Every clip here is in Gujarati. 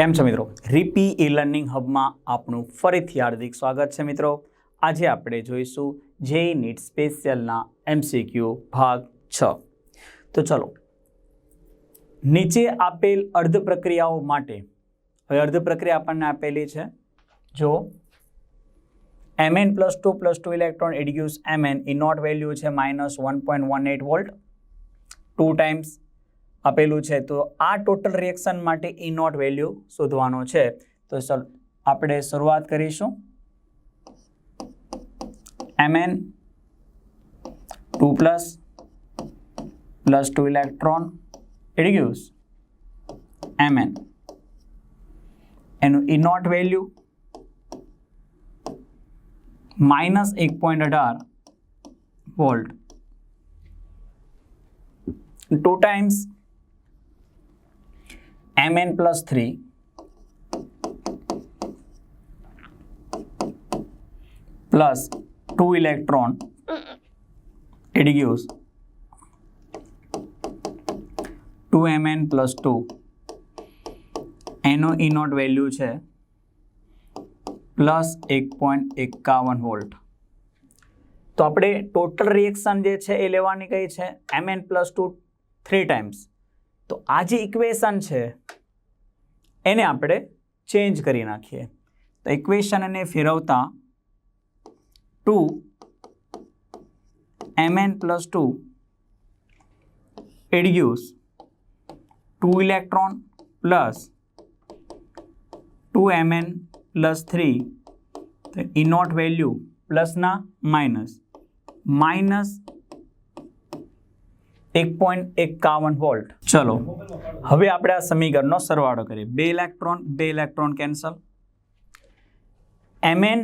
કેમ છો મિત્રો? રીપી ઈ લર્નિંગ હબમાં આપનું ફરીથી હાર્દિક સ્વાગત છે મિત્રો. આજે આપણે જોઈશું જે નીટ સ્પેશિયલના એમસીક્યુ ભાગ છ. તો ચલો. નીચે આપેલ અર્ધ પ્રક્રિયાઓ માટે, હવે અર્ધ પ્રક્રિયા આપણને આપેલી છે. જો M N plus two plus two electron adduce M N E naught value છે minus one point one eight volt two times આપેલું છે. તો આ ટોટલ રિએક્શન માટે ઈ નોટ વેલ્યુ શોધવાનો છે. તો સર આપણે શરૂઆત કરીશું. M N two plus plus two electron adduce M N એનું ઈ નોટ વેલ્યુ માઇનસ એક પોઈન્ટ અઢાર volt two times mn plus 3 plus 2 electron. It gives 2mn plus 2 એનો ઈ નોટ વેલ્યુ છે પ્લસ એક પોઈન્ટ એકાવન વોલ્ટ તો આપણે ટોટલ રિએક્શન જે છે એ લેવાની કઈ છે? M N plus two three times તો આ જે ઇક્વેશન છે, એને આપણે ચેન્જ કરી નાખીએ. તો ઇક્વેશનને ફેરવતા two M N plus two adduce two electron plus two M N plus three E naught naught value પ્લસના minus minus એક પોઈન્ટ એકાવન વોલ્ટ. ચલો, હવે આપણે આ સમીકરણનો સરવાળો કરીએ. બે ઇલેક્ટ્રોન બે electron cancel. M N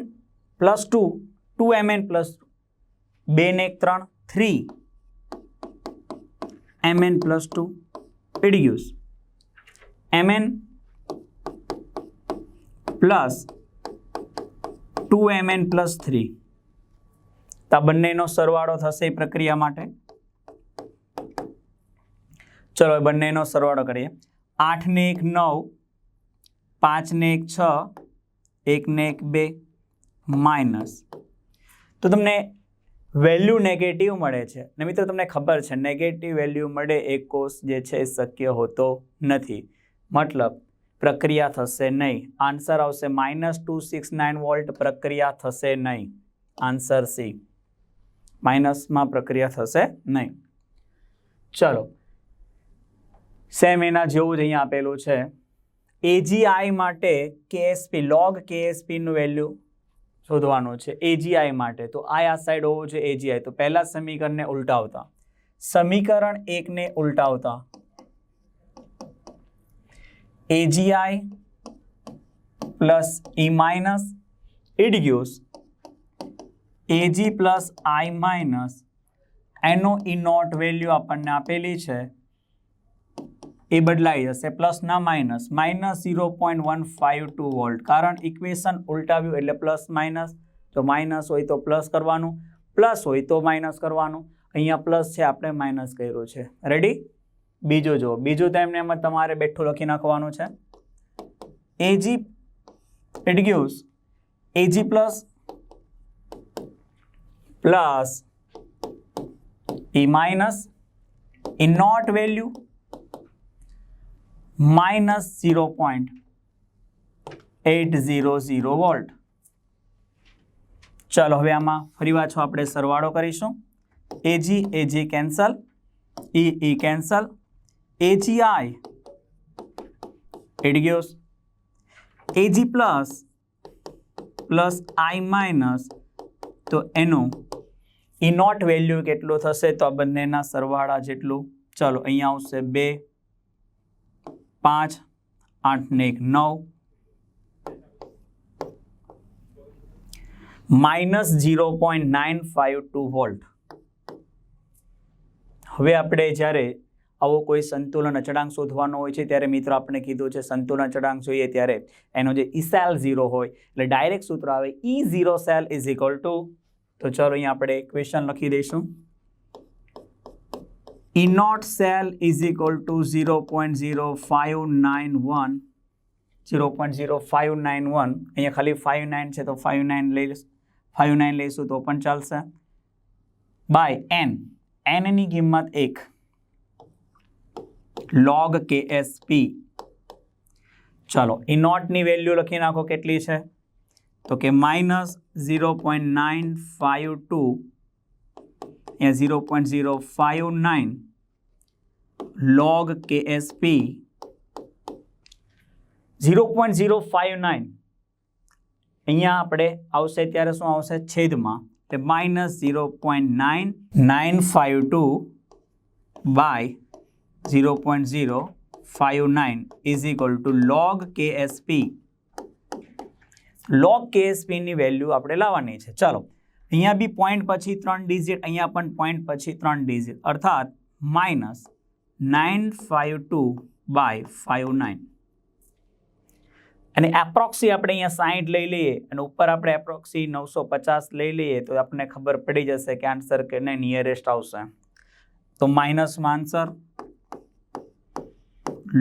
plus two two M N plus બે ને એક, ત્રણ, three. M N plus two adduce M N plus two M N plus three. તો બંનેનો સરવાળો થશે એ પ્રક્રિયા માટે. ચલો એ બંનેનો સરવાળો કરીએ. આઠ ને એક નવ પાંચ ને એક છ એક ને એક બે, માઇનસ. તો તમને વેલ્યુ નેગેટિવ મળે છે. ને મિત્રો તમને ખબર છે નેગેટિવ વેલ્યુ મળે એ કોષ જે છે એ શક્ય હોતો નથી. મતલબ પ્રક્રિયા થશે નહીં. આન્સર આવશે minus two six nine volt પ્રક્રિયા થશે નહીં. આન્સર સી માઇનસમાં પ્રક્રિયા થશે નહીં. ચલો. સેમ એના જેવું જ અહીંયા આપેલું છે. એજીઆઈ માટે કેએસપી લોગ કેએસપીનું વેલ્યુ શોધવાનું છે એજીઆઈ માટે. તો આ આ સાઈડ હોવું છે એજીઆઈ તો પહેલા સમીકરણને ઉલટાવતા. સમીકરણ એકને ઉલટાવતા. એજીઆઈ પ્લસ ઈ માઇનસ ઇડગ્યુસ એજી પ્લસ આઈ માઇનસ એનો ઈ નોટ વેલ્યુ આપણને આપેલી છે. એ બદલાઈ જશે. પ્લસના minus. Minus zero point one five two volt. કારણ ઇક્વેશન ઉલટાવ્યું એટલે પ્લસ માઇનસ. તો માઇનસ હોય તો પ્લસ કરવાનું. પ્લસ હોય તો માઇનસ કરવાનું. અહીંયા પ્લસ છે, આપણે માઇનસ કર્યું છે. રેડી બીજું જો બીજું તો એમને એમાં તમારે બેઠું લખી નાખવાનું છે. A G adduce A G plus plus E minus E naught value minus zero point eight zero zero volt ચાલો હવે આમાં ફરી પાછો આપણે સરવાળો કરીશું. AG AG cancel E E cancel AG I એડગ્યોસ AG plus plus I minus તો એનું ઈ નોટ વેલ્યુ કેટલું થશે? તો આ બંનેના સરવાળા જેટલું. ચાલો અહીંયા આવશે બે. પાંચ, આઠ ને એક નવ. Minus zero point nine five two volt. હવે આપણે જ્યારે આવો કોઈ સંતુલન અચળાંક શોધવાનો હોય છે, ત્યારે મિત્રો આપણે કીધું છે સંતુલન અચળાંક જોઈએ ત્યારે એનો જે ઇસેલ ઝીરો હોય, એટલે ડાયરેક્ટ સૂત્ર આવે E zero cell is equal to. તો ચલો અહીંયા આપણે ક્વેશ્ચન લખી દઈશું. E naught cell is equal to 0.0591 zero point zero five nine one અહીંયા ખાલી ફાઇવ નાઇન છે તો ફાઇવ નાઇન લઈ ફાઇવ નાઇન લઈશું તો પણ ચાલશે. બાય એન એનની કિંમત એક. લોગ કે એસ પી ચાલો એ નોટની વેલ્યુ લખી નાખો કેટલી છે? તો કે minus zero point nine five two અહીંયા zero point zero five nine log K S P zero point zero five nine અહીંયા આપણે આવશે ત્યારે શું આવશે? છેદમાં. તે minus zero point nine nine five two by zero point zero five nine is equal to log K S P log K એસપીની value આપણે લાવવાની છે. ચાલો. અહીંયા બી પોઈન્ટ પછી ત્રણ ડિજિટ અહીંયા પણ પોઈન્ટ પછી ત્રણ ડિજિટ અર્થાત minus nine five two by five nine અને એપ્રોક્સી આપણે અહીંયા સાહીઠ લઈ લઈએ અને ઉપર આપણે એપ્રોક્સી નવસો પચાસ લઈ લઈએ તો આપણને ખબર પડી જશે કે આન્સર કેને નિયરેસ્ટ આવશે. તો માઇનસમાં answer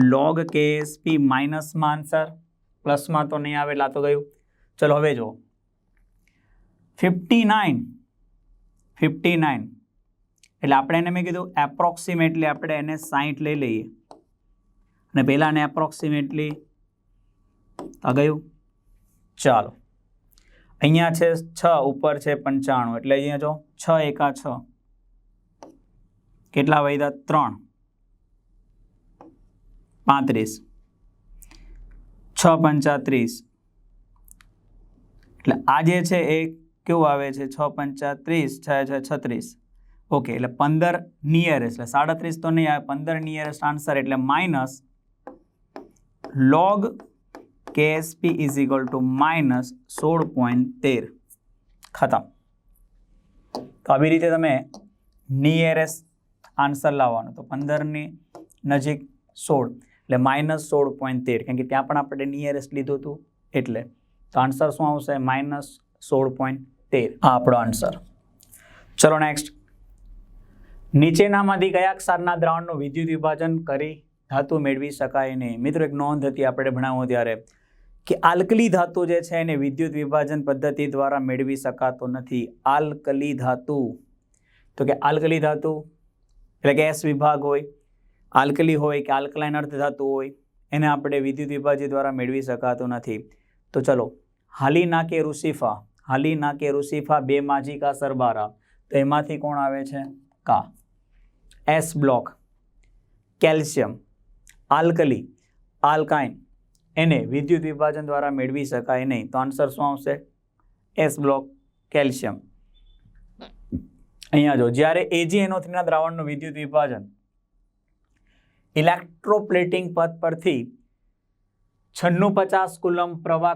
log K S P માઇનસમાં answer પ્લસમાં તો નહીં આવે તો ગયું. ચલો હવે જુઓ. ફિફ્ટી નાઇન ફિફ્ટી નાઇન એટલે આપણે એને મેં કીધું એપ્રોક્સિમેટલી આપણે એને સાહીઠ લઈ લઈએ. અને પહેલાંને એપ્રોક્સિમેટલી આ ચાલો. અહીંયા છે છ, ઉપર છે પંચાણું. એટલે અહીંયા જો છ, એકા છ. કેટલા વૈદા ત્રણ. પાંત્રીસ. છ પંચાત્રીસ એટલે આ જે છે એ કેવું આવે છે? છ પંચાત્રીસ છ છ, છત્રીસ. ઓકે, એટલે પંદર નિયરેસ્ટ એટલે સાડત્રીસ તો નહીં આવે, પંદર નિયરેસ્ટ આન્સર એટલે minus log K S P is equal to minus સોળ પોઈન્ટ તેર. ખતમ. તો આવી રીતે તમે નિયરેસ્ટ આન્સર લાવવાનો. તો પંદરની નજીક સોળ, એટલે માઇનસ સોળ પોઈન્ટ તેર. કેમ કે ત્યાં પણ આપણે નિયરેસ્ટ લીધું હતું. એટલે તો આન્સર શું આવશે? માઇનસ સોળ પોઈન્ટ તેર આ આપણો આન્સર ચલો નેક્સ્ટ નીચેનામાંથી કયા ક્ષારના દ્રાવણનું વિદ્યુત વિભાજન કરી ધાતુ મેળવી શકાય નહીં? મિત્રો, એક નોંધ હતી આપણે ભણાવો ત્યારે કે આલ્કલી ધાતુ જે છે એને વિદ્યુત વિભાજન પદ્ધતિ દ્વારા મેળવી શકાતો નથી. આલ્કલી ધાતુ. તો કે આલ્કલી ધાતુ એટલે કે એસ વિભાગ હોય, આલ્કલી હોય કે આલ્કલાઇન અર્થ ધાતુ હોય, એને આપણે વિદ્યુત વિભાજન દ્વારા મેળવી શકાતો નથી. તો ચલો હાલી નાકે રુસિફા હાલી નાકે રુસીફા, બે માજી કા સરબારા. તો એમાંથી કોણ આવે છે? કા. S block. Calcium. Alkali. Alkyne. એને વિદ્યુત વિભાજન દ્વારા મેળવી શકાય નહીં. તો આન્સર શું આવશે? S block. કેલ્શિયમ. અહીંયા જો, જ્યારે એજી એનો થ્રીના દ્રાવણનું વિદ્યુત વિભાજન ઇલેક્ટ્રોપ્લેટિંગ પથ પરથી છન્નું પચાસ કુલમ પ્રવાહ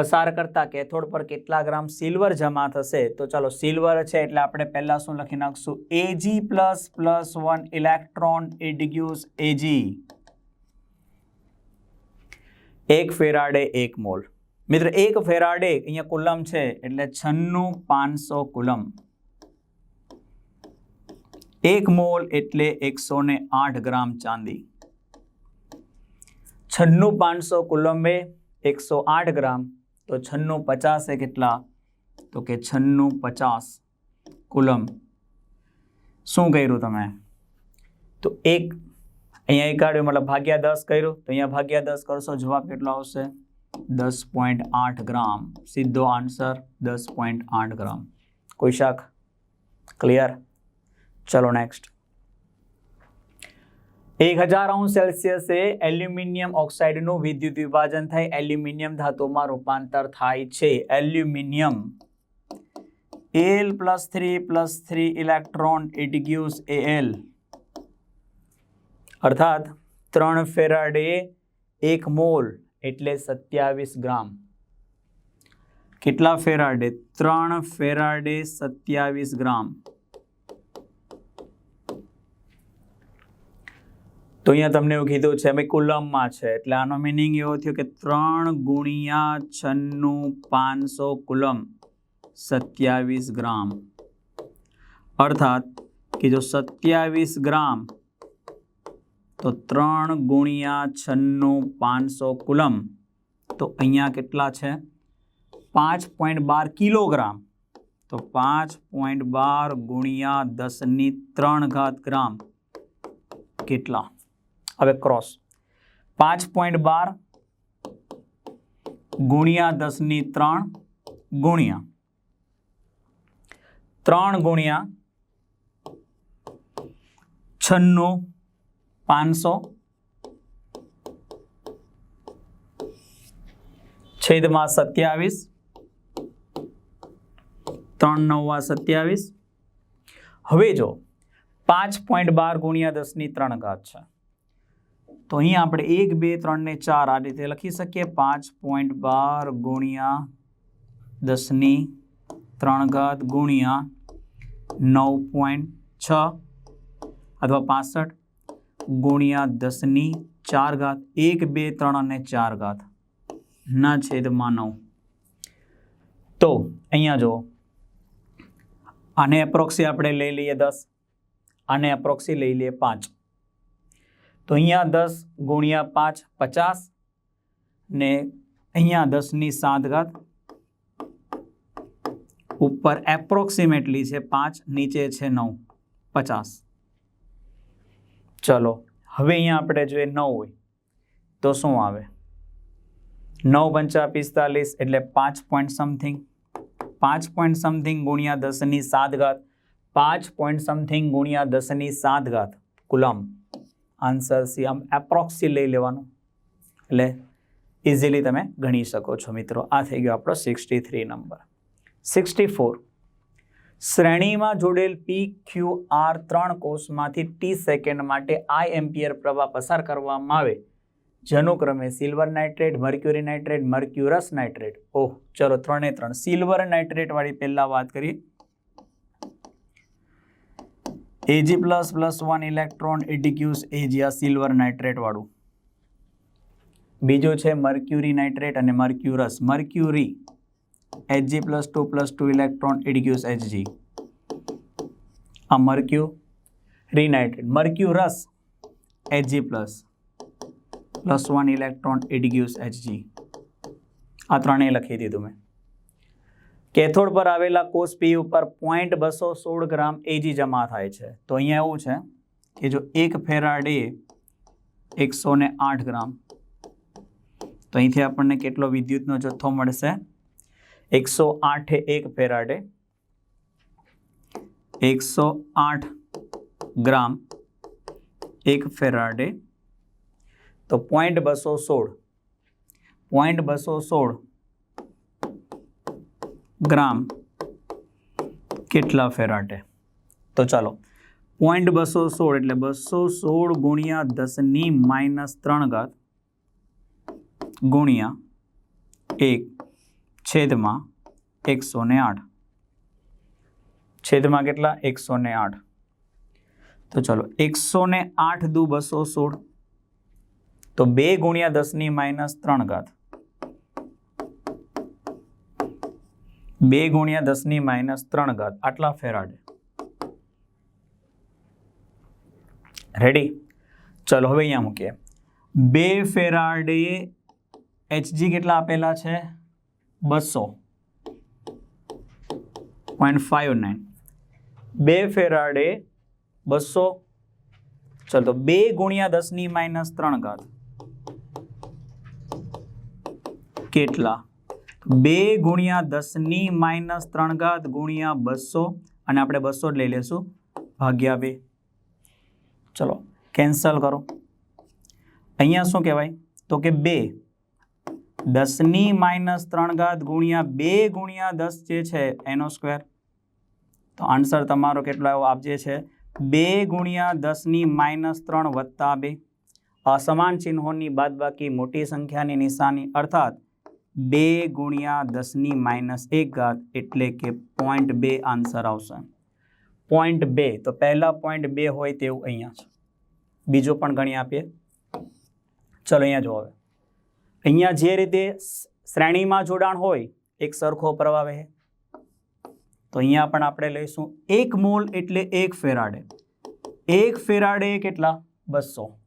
પસાર કરતા કેથોડ પર કેટલા ગ્રામ સિલ્વર જમા થશે? તો ચાલો, સિલ્વર છે એટલે આપણે પહેલાં શું લખી નાખશું? A G plus plus one electron adduce A G એક ફેરાડે એક મોલ. મિત્ર, એક ફેરાડે અહીંયા કુલમ છે એટલે છન્નું પાંચસો કુલમ. એક મોલ એટલે એકસો ને આઠ ગ્રામ ચાંદી. છન્નું પાંચસો કુલમે એકસો આઠ ગ્રામ. તો છન્નું પચાસ એ કેટલા? તો કે છન્નું પચાસ કુલમ. શું કર્યું તમે? તો એક, અહીંયા કાઢ્યું મતલબ ભાગ્યા દસ કર્યું. તો અહીંયા ભાગ્યા દસ કરશો, જવાબ કેટલો આવશે? દસ પોઈન્ટ આઠ ગ્રામ. સીધો આન્સર, દસ પોઈન્ટ આઠ ગ્રામ. કોઈ શાક? ક્લિયર? ચલો નેક્સ્ટ. એક હજાર અંશ સેલ્સિયસે એલ્યુમિનિયમ ઓક્સાઇડનું વિદ્યુત વિભાજન થાય એલ્યુમિનિયમ ધાતુમાં રૂપાંતર થાય છે. Aluminium L plus three plus three electron it gives L અર્થાત, ત્રણ ફેરાડે એક મોલ એટલે સત્યાવીસ ગ્રામ. કેટલા ફેરાડે? ત્રણ ફેરાડે સત્યાવીસ ગ્રામ. તો અહીંયા તમને એવું કીધું છે ભાઈ કુલમમાં છે, એટલે આનો મિનિંગ એવો થયો કે ત્રણ ગુણ્યા છન્નું પાંચસો કુલમ સત્યાવીસ ગ્રામ. અર્થાત કે જો સત્યાવીસ ગ્રામ, તો ત્રણ ગુણ્યા છન્નું પાંચસો કુલમ, તો અહીંયા કેટલા છે? પાંચ પોઈન્ટ બાર કિલોગ્રામ. તો પાંચ પોઈન્ટ બાર ગુણ્યા દસની ત્રણ ઘાત ગ્રામ કેટલા? હવે ક્રોસ પાંચ પોઈન્ટ બાર ગુણ્યા દસની ત્રણ ગુણ્યા. ત્રણ ગુણ્યા છન્નું પાંચસો. છેદમાં સત્યાવીસ. ત્રણ નવા સત્યાવીસ. હવે જો પાંચ પોઈન્ટ બાર ગુણ્યા દસની ત્રણ ઘાત છે. તો અહીંયા આપણે એક, બે, ત્રણ ને ચાર આ રીતે લખી શકીએ. પાંચ પોઈન્ટ બાર ગુણ્યા દસની ત્રણ ઘાત ગુણ્યા નવ પોઈન્ટ છ અથવા પાસઠ ગુણ્યા દસની ચાર ઘાત એક, બે, ત્રણ અને ચાર ઘાત. ના છેદમાં નવ. તો અહીંયા જો આને એપ્રોક્સી આપણે લઈ લઈએ દસ. આને એપ્રોક્સી લઈ લઈએ પાંચ. તો અહીંયા દસ ગુણ્યા પાંચ, પચાસ ને અહીંયા દસની સાત ઘાત. ઉપર એપ્રોક્સિમેટલી છે પાંચ, નીચે છે નવ, પચાસ. ચલો, હવે અહીંયા આપણે જોઈએ નવ હોય, તો શું આવે? નવ પંચા પિસ્તાલીસ એટલે પાંચ પોઈન્ટ સમથિંગ પાંચ પોઈન્ટ સમથિંગ ગુણ્યા દસની સાત ઘાત. પાંચ પોઈન્ટ સમથિંગ ગુણ્યા દસની સાત ઘાત. કુલમ આન્સર સી આમ એપ્રોક્સી લઈ લેવાનું. એટલે ઇઝીલી તમે ગણી શકો છો મિત્રો. આ થઈ ગયો આપણો sixty three number sixty four શ્રેણીમાં જોડેલ પી ક્યુ આર ત્રણ કોષમાંથી ટી સેકન્ડ માટે આઈ એમ્પિયર પ્રવાહ પસાર કરવામાં આવે. જનુક્રમે silver nitrate mercury nitrate mercurous nitrate ઓહ, ચલો ત્રણે ત્રણ. સિલ્વર નાઇટ્રેટવાળી પહેલાં વાત કરીએ. AG plus plus one electron ઇડિક્યુસ એજી આ સિલ્વર નાઇટ્રેટ વાળું. બીજું છે મર્ક્યુરી નાઇટ્રેટ અને mercurous mercury H G plus two plus two electron adduce H G આ mercury nitrate mercurous H G plus plus one electron adduce H G આ ત્રણેય લખી દીધું મેં. કેથોડ પર આવેલા કોષ પી ઉપર પોઈન્ટ બસો સોળ ગ્રામ એજી જમા થાય છે. તો અહીંયા એવું છે કે જો એક ફેરાડે એકસો ને આઠ ગ્રામ. તો અહીંથી આપણને કેટલો વિદ્યુતનો જથ્થો મળશે? એકસો આઠે એક ફેરાડે એકસો આઠ ગ્રામ એક ફેરાડે. તો પોઈન્ટ બસો સોળ. પોઈન્ટ બસો સોળ ગ્રામ. કેટલા ફેરાટે? તો ચાલો. પોઈન્ટ બસો સોળ એટલે બસો સોળ ગુણ્યા દસની માઇનસ ત્રણ ઘાત ગુણ્યા એક છેદમાં એકસો ને આઠ. છેદમાં કેટલા? એકસો ને આઠ. તો ચલો, એકસો ને આઠ દુ બસો સોળ. તો બે ગુણ્યા દસની માઇનસ ત્રણ ઘાત. બે ગુણ્યા દસની માઇનસ ત્રણ ઘાત આટલા ફેરાડે. રેડી ચલો, હવે અહીંયા મૂકીએ. બે ફેરાડે એચજી કેટલા આપેલા છે? બસો. પોઈન્ટ ફાઇવ નાઇન બે ફેરાડે બસો. ચલો, તો બે ગુણ્યા દસની માઇનસ ત્રણ ઘાત. કેટલા? બે ગુણ્યા દસની માઇનસ ત્રણ ઘાત ગુણ્યા બસો. અને આપણે બસો જ લઈ લેશું. ભાગ્યા બે. ચલો કેન્સલ કરો. અહીંયા શું કહેવાય? તો કે બે. દસની માઇનસ ત્રણ ઘાત ગુણ્યા બે ગુણ્યા દસ જે છે, એનો સ્ક્વેર તો આન્સર તમારો કેટલો એવો આપજે છે, બે ગુણ્યા દસની માઇનસ ત્રણ વત્તા બે. અસમાન ચિહ્નોની બાદબાકી મોટી સંખ્યાની નિશાની, અર્થાત બે ગુણ્યા દસની માઇનસ એક ઘાત એટલે કે પોઈન્ટ બે આન્સર આવશે. પોઈન્ટ બે, તો પહેલાં પોઈન્ટ બે હોય તેવું અહીંયા છે. બીજો પણ ગણી આપીએ. ચલો અહીંયા જો હવે. અહીંયા જે રીતે શ્રેણીમાં જોડાણ હોય, એક સરખો પ્રવાહ વહે. તો અહીંયા પણ આપણે લઈશું એક મોલ એટલે એક ફેરાડે. એક ફેરાડે કેટલા? બસો.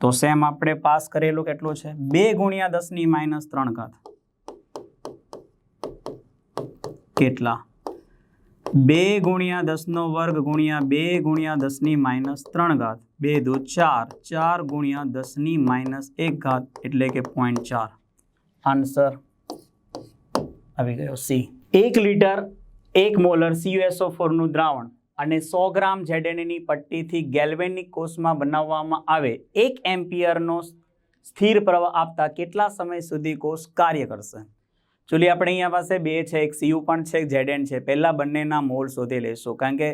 તો સેમ આપણે પાસ કરેલું કેટલું છે? બે ગુણ્યા દસની માઇનસ ત્રણ ઘાત. કેટલા? બે ગુણ્યા દસનો વર્ગ ગુણ્યા બે ગુણ્યા દસની માઇનસ ત્રણ ઘાત. બે દો ચાર. ચાર ગુણ્યા દસની માઇનસ એક ઘાત એટલે કે પોઈન્ટ ચાર. આન્સર આવી ગયો સી એક લીટર એક મોલર સીયુએસઓ ફોરનું દ્રાવણ અને સો ગ્રામ ઝેડએનની પટ્ટીથી ગેલ્વેનિક કોષમાં બનાવવામાં આવે, એક એમ્પિયરનો સ્થિર પ્રવાહ આપતા કેટલા સમય સુધી કોષ કાર્ય કરશે? ચૂલી આપણે અહીંયા પાસે બે છે, એક સીયુ પણ છે, એક ઝેડએન છે. પહેલાં બંનેના મોલ શોધી લઈશું. કારણ કે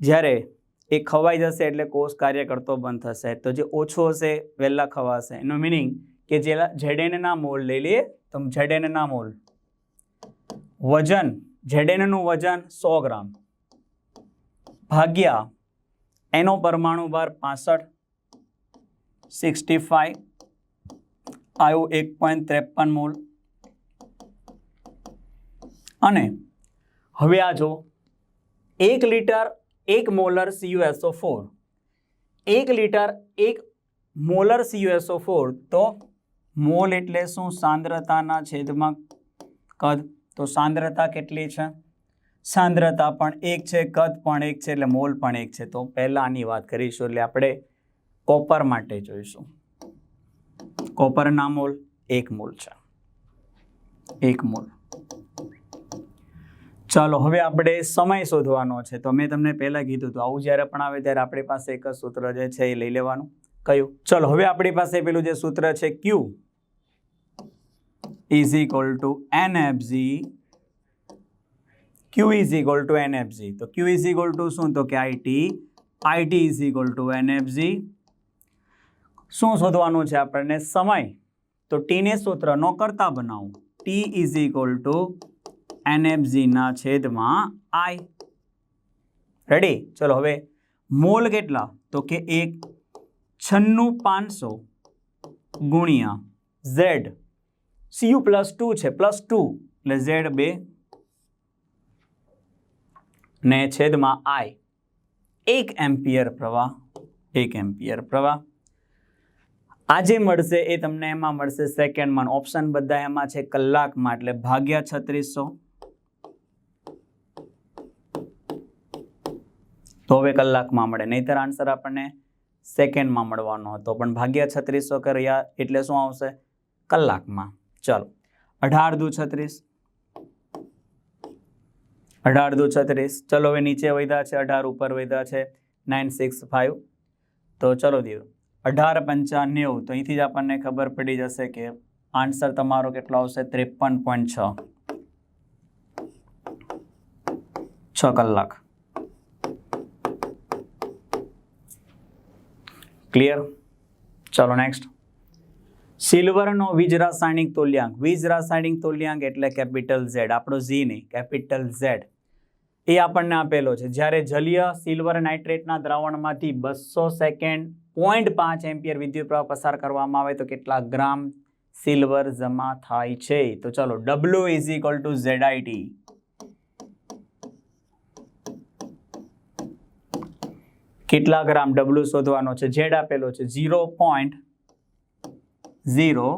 જ્યારે એ ખવાઈ જશે એટલે કોષ કાર્ય કરતો બંધ થશે. તો જે ઓછો હશે, વહેલા ખવાશે. એનું મિનિંગ કે જે જેડેનના મોલ લઈ લઈએ, તો જેડેનના મોલ વજન, જેડેનનું વજન સો ગ્રામ. ભાગ્યા એનો પરમાણુ ભાર પાસઠ, સિક્સટી ફાઈવ આયો એક પોઈન્ટ ત્રેપન મોલ. અને હવે આ જો, એક લીટર એક molar C U S O four એક લીટર એક molar C U S O four તો મોલ એટલે શું? સાંદ્રતાના છેદમાં કદ. તો સાંદ્રતા કેટલી છે? સાંદ્રતા પણ એક છે, કદ પણ એક છે, એટલે મોલ પણ એક છે. તો પહેલાં આની વાત કરીશું, એટલે આપણે કોપર માટે જોઈશું. કોપરના મોલ એક મોલ છે. એક મોલ. ચાલો, હવે આપણે સમય શોધવાનો છે. તો મેં તમને પહેલાં કીધું હતું, આવું જ્યારે પણ આવે ત્યારે આપણી પાસે એક જ સૂત્ર જે છે એ લઈ લેવાનું. કયું? ચલો, હવે આપણી પાસે પેલું જે સૂત્ર છે, Q? Is equal to N F G Q is equal to N F G તો ક્યુ ઇઝ ઇક્વલ ટુ શું? તો કે I T I T is equal to N F G શું શોધવાનું છે આપણને? સમય. તો ટીને સૂત્રનો કરતા બનાવું. ટી ઇઝ ઇક્વલ ટુ એનએફજીના છેદમાં આઈ રેડી ચલો હવે મોલ કેટલા? તો કે એક છન્નું પાંચસો ગુણ્યા Z C U plus two છે પ્લસ ટુ એટલે ઝેડ બે ને છેદમાં આઈ. એક એમ્પિયર પ્રવાહ, એક એમ્પિયર પ્રવાહ. આજે મળશે એ તમને એમાં મળશે સેકન્ડમાં ઓપ્શન બધા એમાં છે કલાકમાં, એટલે ભાગ્યા છત્રીસો. તો હવે કલાકમાં મળે, નહીતર આન્સર આપણને સેકન્ડમાં મળવાનો હતો. પણ ભાગ્યા છત્રીસો કર્યા, એટલે શું આવશે? કલાકમાં. ચાલો, અઢાર દુ છત્રીસ. અઢાર દુ છત્રીસ. ચલો હવે નીચે વધ્યા છે, અઢાર ઉપર વધ્યા છે નાઇન સિક્સ ફાઇવ તો ચલો દીધું અઢાર, પંચા તો અહીંથી જ આપણને ખબર પડી જશે કે આન્સર તમારો કેટલો આવશે? ત્રેપન પોઈન્ટ છ. છ કલાક. ક્લિયર ચલો નેક્સ્ટ સિલ્વરનો વીજ રાસાયણિક તુલ્યાંક. વીજ રાસાયણિક તુલ્યાંક એટલે કેપિટલ ઝેડ આપણો ઝી નહીં કેપિટલ ઝેડ એ આપણને આપેલો છે. જ્યારે જલીય સિલ્વર નાઇટ્રેટના દ્રાવણમાંથી બસો સેકન્ડ પોઈન્ટ પાંચ એમ્પિયર વિદ્યુત પ્રવાહ પસાર કરવામાં આવે તો કેટલા ગ્રામ સિલ્વર જમા થાય છે? તો ચાલો W is equal to Z કેટલા ગ્રામ ડબલ્યુ શોધવાનો છે? ઝેડ આપેલો છે zero point zero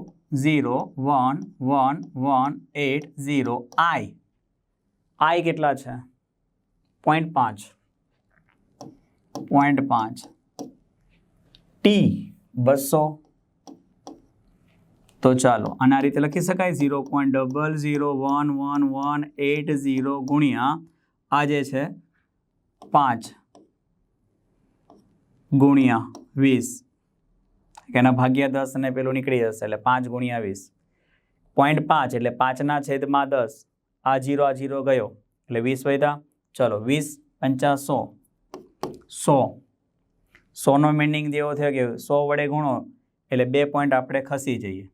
zero one one one eight zero I I કેટલા છે? પોઈન્ટ પાંચ. પોઈન્ટ પાંચ. ટી બસો. તો ચાલો, આના રીતે લખી શકાય. Zero point double zero one one one eight zero ગુણ્યા આ જે છે, પાંચ. ગુણ્યા વીસ. એના ભાગ્યા દસ અને પેલું નીકળી જશે, એટલે પાંચ ગુણ્યા વીસ. પોઈન્ટ પાંચ, એટલે પાંચના છેદમાં દસ. આ જીરો આ જીરો ગયો. એટલે વીસ વધ્યા ચલો વીસ પંચા સો. સો. સોનો મિનિંગ જેવો થયો કે સો વડે ગુણો એટલે બે પોઈન્ટ આપણે ખસી જઈએ.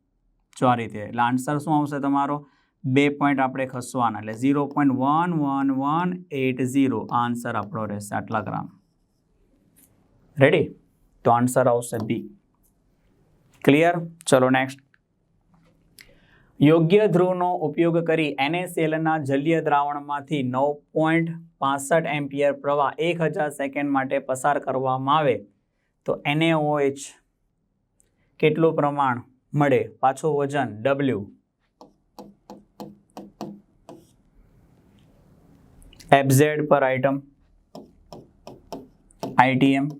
જો આ રીતે. એટલે આન્સર શું આવશે તમારો? બે પોઈન્ટ આપણે ખસવાના. એટલે zero point one one one eight zero answer આપણો રહેશે આટલા ગ્રામ. રેડી તો આન્સર આવશે બી ક્લિયર ચલો નેક્સ્ટ યોગ્ય ધ્રુવનો ઉપયોગ કરી એનએસએલના જલીય દ્રાવણમાંથી નવ પોઈન્ટ પાસઠ એમ્પિયર પ્રવાહ એક હજાર સેકન્ડ માટે પસાર કરવામાં આવે, તો એનએઓએચ કેટલું પ્રમાણ મળે? પાછું વજન ડબલ્યુ એફઝેડ પર આઇટમ આઈટીએમ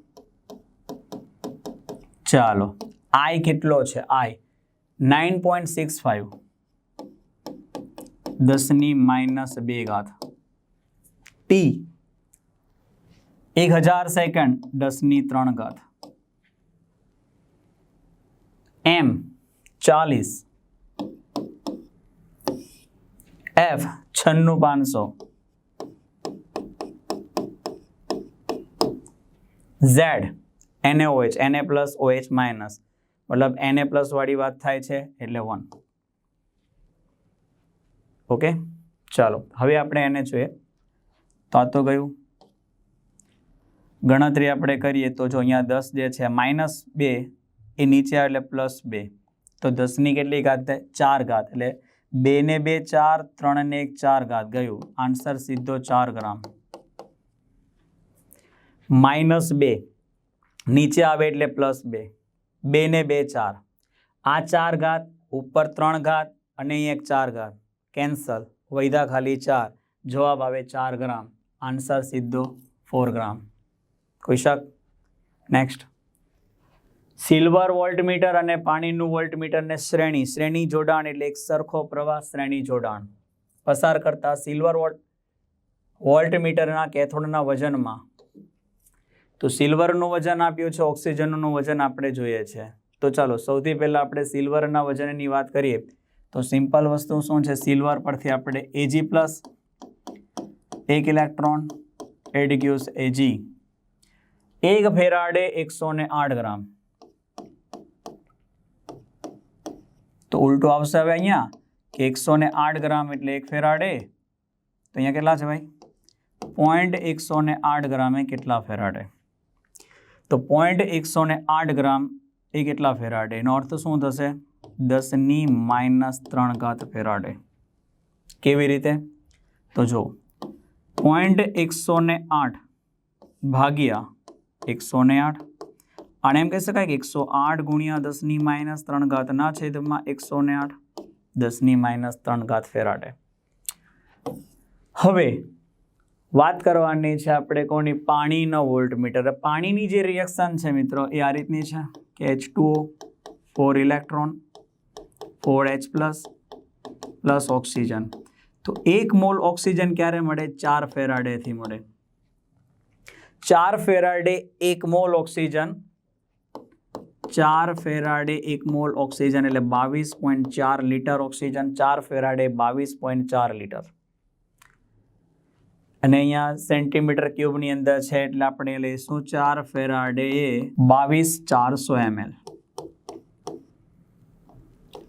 ચાલો આઈ કેટલો છે? I nine point six five દસની માઇનસ બે ઘાત. ટી. એક હજાર સેકન્ડ, દસની ત્રણ ઘાત. એમ, ચાલીસ. એફ, છન્નું પાંચસો. ઝેડ, એને ઓએચ એને પ્લસ ઓએચ માઇનસ. મતલબ એને પ્લસ વાળી વાત થાય છે, એટલે વન. ઓકે? ચાલો, હવે આપણે એને જોઈએ. તો આ તો ગયું. ગણતરી આપણે કરીએ તો જો અહીંયા દસ જે છે, માઇનસ બે, એ નીચે આવે એટલે પ્લસ બે. તો દસની કેટલી ઘાત થાય? ચાર ઘાત. એટલે બે ને બે ચાર, ત્રણ ને એક ચાર ઘાત. ગયું. આન્સર સીધો ચાર ગ્રામ. માઇનસ બે. નીચે આવે એટલે પ્લસ બે. બે ને બે ચાર. આ ચાર ઘાત, ઉપર ત્રણ ઘાત અને એક ચાર ઘાત. કેન્સલ. વૈધા ખાલી ચાર. જવાબ આવે ચાર ગ્રામ. આન્સર સીધો ફોર ગ્રામ કોઈ શક નેક્સ્ટ સિલ્વર વોલ્ટમીટર અને પાણીનું વોલ્ટમીટરને શ્રેણી શ્રેણી જોડાણ એટલે એક સરખો પ્રવાહ, શ્રેણી જોડાણ. પસાર કરતા સિલ્વર વોલ્ટ વોલ્ટમીટરના કેથોડના વજનમાં. તો સિલ્વરનું વજન આપ્યું છે, ઓક્સિજનનું વજન આપણે જોઈએ છે. તો ચાલો, સૌથી પહેલાં આપણે સિલ્વરના વજનની વાત કરીએ. તો સિમ્પલ વસ્તુ શું છે? સિલ્વર પરથી આપણે એજી પ્લસ એક ઇલેક્ટ્રોન એડિક્યુસ એજી એક ફેરાડે એકસો ને આઠ ગ્રામ તો ઉલટું આવશે હવે અહીંયા કે એકસો ને આઠ ગ્રામ એટલે એક ફેરાડે તો અહીંયા કેટલા છે ભાઈ પોઈન્ટ એકસો ને આઠ ગ્રામે કેટલા ફેરાડે તો પોઈન્ટ એકસો ને આઠ ગ્રામ એ કેટલા ફેરાડે એનો અર્થ શું થશે દસની માઇનસ ત્રણ ઘાત ફેરાડે કેવી રીતે તો જો પોઈન્ટ એકસો ને આઠ ભાગ્યા એકસો ને આઠ. અને એમ કહી શકાય કે એકસો આઠ ગુણ્યા દસની માઇનસ ત્રણ ઘાતના છેદમાં એકસો ને આઠ, દસની માઇનસ ત્રણ ઘાત ફેરાટે હવે વાત કરવાની છે આપણે કોની? પાણીનો વોલ્ટમીટર. પાણીની જે રિએક્શન છે મિત્રો, એ આ રીતની છે. કે H two O four electron four H plus plus oxygen તો એક મોલ ઓક્સિજન ક્યારે મળે? ચાર ફેરાડેથી મળે. ચાર ફેરાડે એક મોલ ઓક્સિજન. ચાર ફેરાડે એક મોલ ઓક્સિજન એટલે બાવીસ પોઈન્ટ ચાર લીટર ઓક્સિજન. ચાર ફેરાડે બાવીસ પોઈન્ટ ચાર લીટર. અને અહીંયા સેન્ટીમીટર ક્યુબની અંદર છે એટલે આપણે લઈશું ચાર ફેરાડે એ બાવીસ ચારસો એમએલ.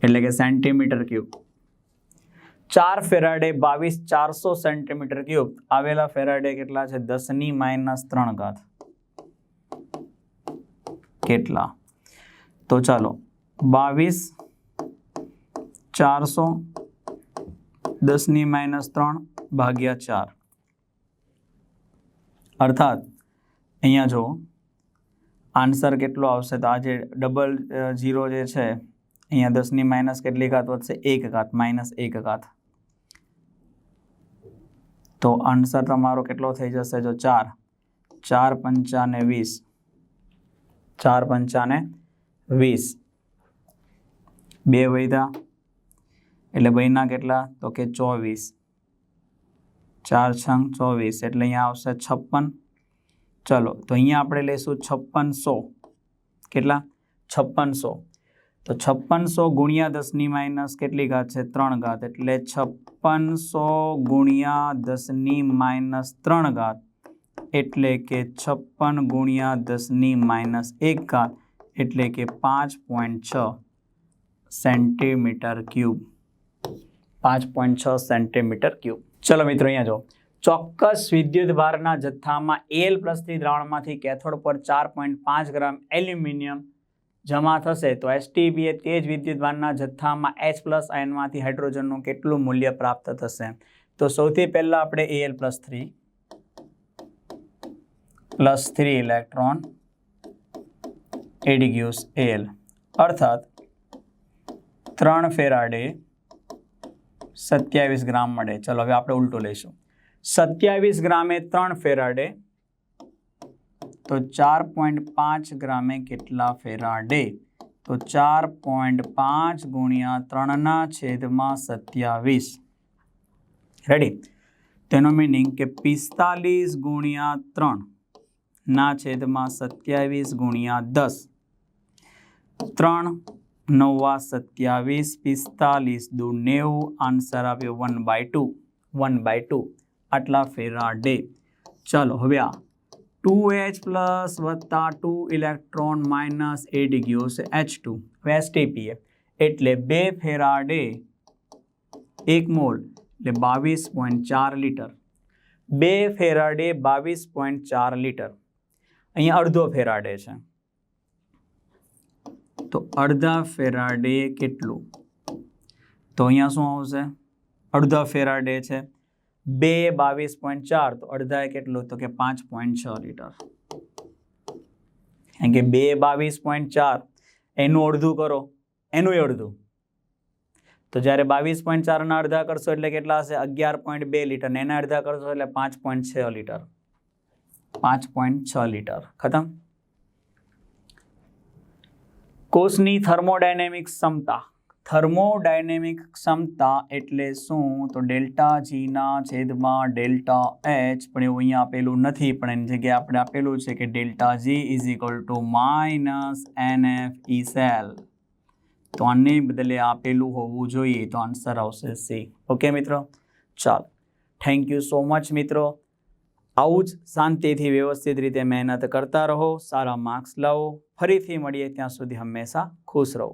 એટલે કે સેન્ટીમીટર ક્યુબ. ચાર ફેરાડે બાવીસ ચારસો સેન્ટીમીટર ક્યુબ. આવેલા ફેરાડે કેટલા છે? દસની માઇનસ ત્રણ ઘાત. કેટલા? તો ચાલો, બાવીસ ચારસો દસની માઇનસ ત્રણ ભાગ્યા ચાર. અર્થાત, અહીંયા જો આન્સર કેટલો આવશે? તો આ જે ડબલ જીરો જે છે, અહીંયા દસની માઇનસ કેટલી ઘાત વધશે? એક ઘાત, માઇનસ એક ઘાત. તો આન્સર તમારો કેટલો થઈ જશે? જો ચાર. ચાર પંચાને વીસ. ચાર પંચાને વીસ. બે વૈધા. એટલે બહીના કેટલા? તો કે ચોવીસ. ચાર છંગ ચોવીસ. એટલે અહીંયા આવશે છપ્પન. ચલો, તો અહીંયા આપણે લઈશું છપ્પનસો. કેટલા? છપ્પનસો. તો છપ્પનસો ગુણ્યા દસની માઇનસ કેટલી ઘાત છે? ત્રણ ઘાત. એટલે છપ્પનસો ગુણ્યા દસની માઇનસ ત્રણ ઘાત. એટલે કે છપ્પન ગુણ્યા દસની માઇનસ એક ઘાત. એટલે કે પાંચ પોઈન્ટ છ સેન્ટીમીટર ક્યુબ પાંચ પોઈન્ટ છ સેન્ટીમીટર ક્યુબ ચલો મિત્રો, અહીંયા જો ચોક્કસ વિદ્યુત ભારના જથ્થામાં એલ પ્લસથી દ્રાવણમાંથી કેથોડ પર ચાર પોઈન્ટ પાંચ ગ્રામ એલ્યુમિનિયમ જમા થશે, તો એસટીબીએ તે જ વિદ્યુત ભારના જથ્થામાં એચ પ્લસ આયનમાંથી હાઇડ્રોજનનું કેટલું મૂલ્ય પ્રાપ્ત થશે? તો સૌથી પહેલાં આપણે L plus three plus three electron એડિગ્યુસ L અર્થાત, ત્રણ ફેરાડે સત્યાવીસ ગ્રામ મળે. ચલો, હવે આપણે ઉલટું લઈશું. સત્યાવીસ ગ્રામે ત્રણ ફેરાડે તો ચાર પોઈન્ટ પાંચ ગ્રામે કેટલા ફેરાડે? તો ચાર પોઈન્ટ પાંચ ગુણ્યા ત્રણના છેદમાં સત્યાવીસ. રેડી તેનો મિનિંગ કે પિસ્તાલીસ ગુણ્યા ત્રણ ના છેદમાં સત્યાવીસ ગુણ્યા દસ. ત્રણ નવા સત્યાવીસ, પિસ્તાલીસ દુ નેવું આન્સર આવ્યો one by two one by two આટલા ફેરાડે. ચાલો, હવે આ ટુ એચ પ્લસ વત્તા ટુ ઇલેક્ટ્રોન માઇનસ એડી ગયો છે એચ ટુ. હવે એસટીપીએ એટલે બે ફેરાડે એક મોલ, એટલે બાવીસ પોઈન્ટ ચાર લીટર. બે ફેરાડે બાવીસ પોઈન્ટ ચાર લીટર. અહીંયા અડધો ફેરાડે છે. તો અડધા ફેરાડે કેટલું? તો અહીંયા શું આવશે? અડધા ફેરાડે છે. બે બાવીસ પોઈન્ટ ચાર, તો અડધા કેટલું? તો કે પાંચ પોઈન્ટ છ લીટર. કારણ કે બે બાવીસ પોઈન્ટ ચાર, એનું અડધું કરો. એનું અડધું. તો જ્યારે બાવીસ પોઈન્ટ ચારના અડધા કરશો એટલે કેટલા હશે? અગિયાર પોઈન્ટ બે લીટર. એના અડધા કરશો એટલે પાંચ પોઈન્ટ છ લીટર. પાંચ પોઈન્ટ છ લીટર. ખતમ? કોષની થર્મોડાયનેમિક ક્ષમતા. થર્મોડાયનેમિક ક્ષમતા એટલે શું? તો ડેલ્ટા જીના છેદમાં ડેલ્ટા એચ, પણ એવું અહીંયા આપેલું નથી, પણ એની જગ્યાએ આપણે આપેલું છે કે delta G is equal to minus n F E cell તો આને બદલે આપેલું હોવું જોઈએ તો આન્સર આવશે સી ઓકે મિત્રો? ચાલો. થેન્ક યુ સો મચ મિત્રો. આવું જ શાંતિથી વ્યવસ્થિત રીતે મહેનત કરતા રહો, સારા માર્ક્સ લાવો. ફરીથી મળીએ ત્યાં સુધી હંમેશા ખુશ રહો.